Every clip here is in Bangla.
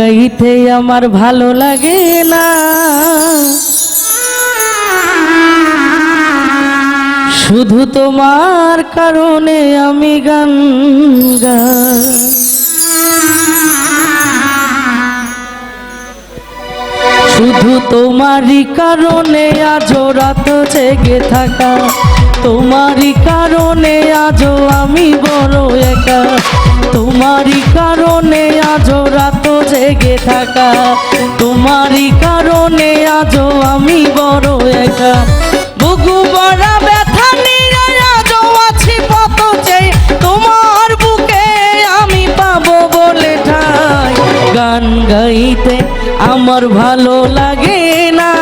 গাইতে আমার ভালো লাগে না। শুধু তোমার কারণে আমি গান শুধু তোমারই কারণে আজও রাত জেগে থাকা। তোমারই কারণে আজও আমি বড় একা। তোমারই কারণে আজও রাত জেগে থাকা। তোমারই কারণে আজও আমি বড় একা। বুকু বড় ব্যথা নিয়ে আজও আছি পথ চেয়ে তোমার বুকে আমি পাবো বলে ঠাই। গান গাইতে আমার ভালো লাগে না।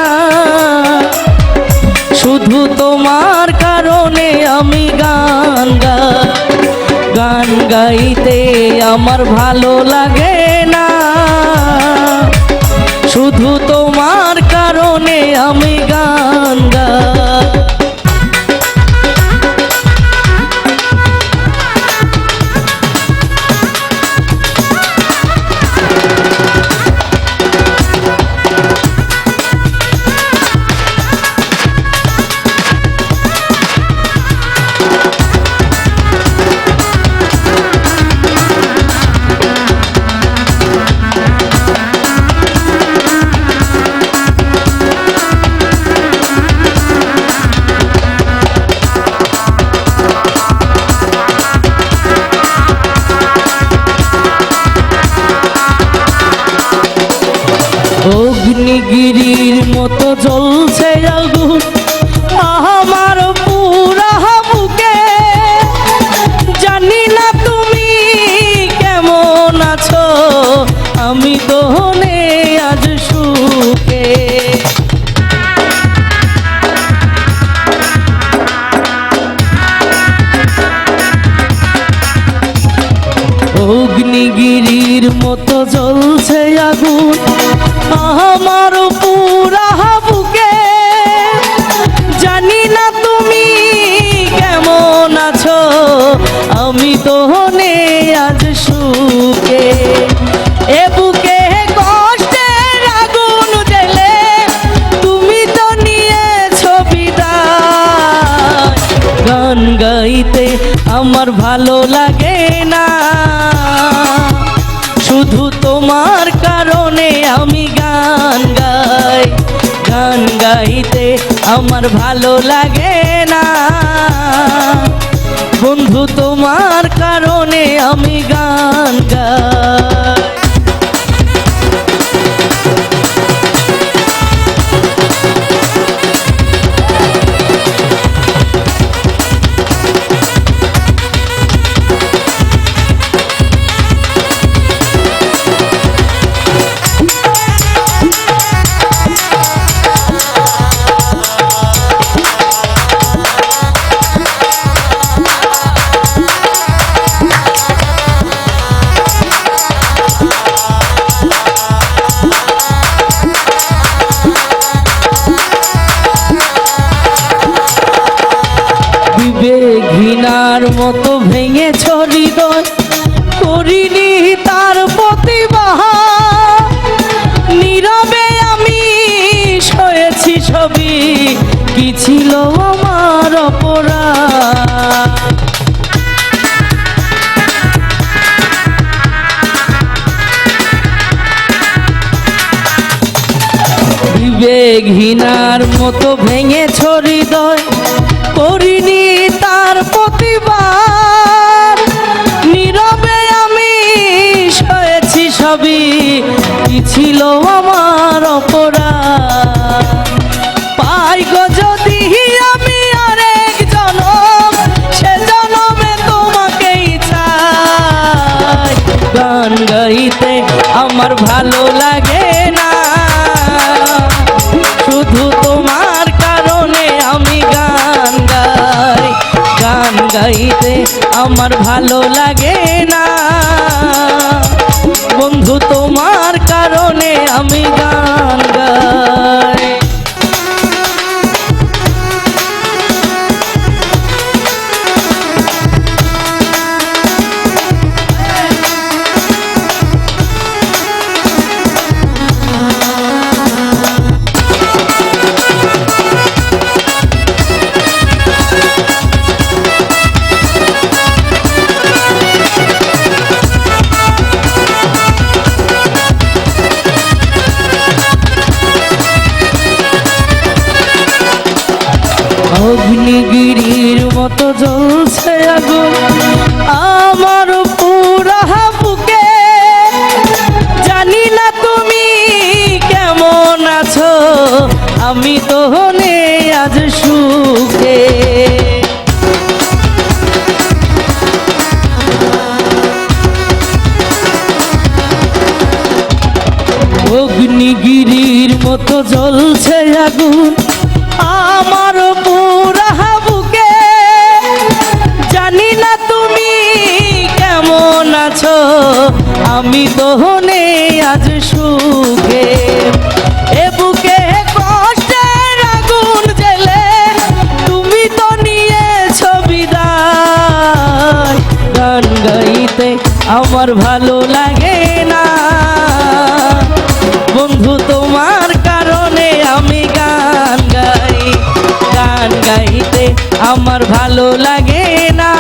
শুধু তোমার কারণে আমি গান গাই। গান গাইতে আমার ভালো লাগে না। শুধু তোমার কারণে আমি গান গাই অগ্নিগিরির মতো জ্বলছে আগুন। আমার অগ্নিগিরির মতো জ্বলছে আগুন। আমার পুরা বুকে। জানি না তুমি কেমন আছো। আমি তো হনে আজ সুখে। এ বুকে কষ্টের আগুন জেলে তুমি তো নিয়েছো বিদায়। গান গাইতে আমার ভালো লাগে না। কারণে আমি গান গাই। গান গাইতে আমার ভালো লাগে না। বন্ধু, তোমার কারণে আমি গান গাই। ঘৃণার মতো ভেঙে হৃদয়। করিনি তার প্রতিবাহ নীরবে আমি সয়েছি ছবি। কি ছিল আমার অপরাধ? বিবেকহীনার মতো ভেঙে হৃদয়। করিনি তার প্রতিবার। নীরবে আমি সয়েছি সবই, কি ছিল আমার অপরাধ? পাই গো যদি আমি আরেক জনম, সে জনমে তোমাকেই চাই। গান গাইতে আমার ভালো আমার ভালো লাগে না। জ্বলছে আগুন। আমার পুরা বুকে। জানি না তুমি কেমন আছো। আমি তো নেই আজ সুখে। অগ্নিগিরির মতো জ্বলছে আগুন। আমার পুরা আমি তো নেই আজ সুখে। এ বুকে কষ্টের আগুন জেলে, তুমি তো নিয়েছো বিদায়। গান গাইতে আমার ভালো লাগে না। বন্ধু, তোমার কারণে আমি গান গাই। গান গাইতে আমার ভালো লাগে না।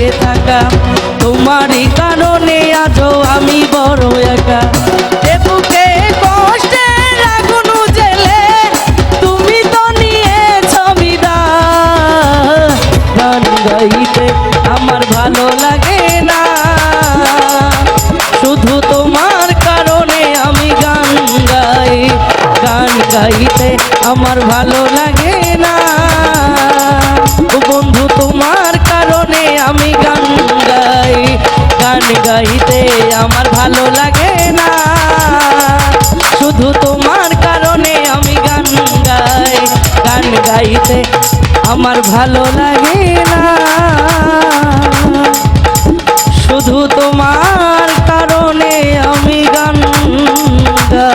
জেগে থাকা। তোমারই কারণে আজও আমি বড় একা। এ বুকে তুমি তো বিদায় গান গাইতে আমার ভালো লাগে না। শুধু তোমার কারণে আমি গান গাই। গান গাইতে আমার ভালো লাগে খাইতে আমার ভালো লাগে না। শুধু তোমার কারণে আমি গান গা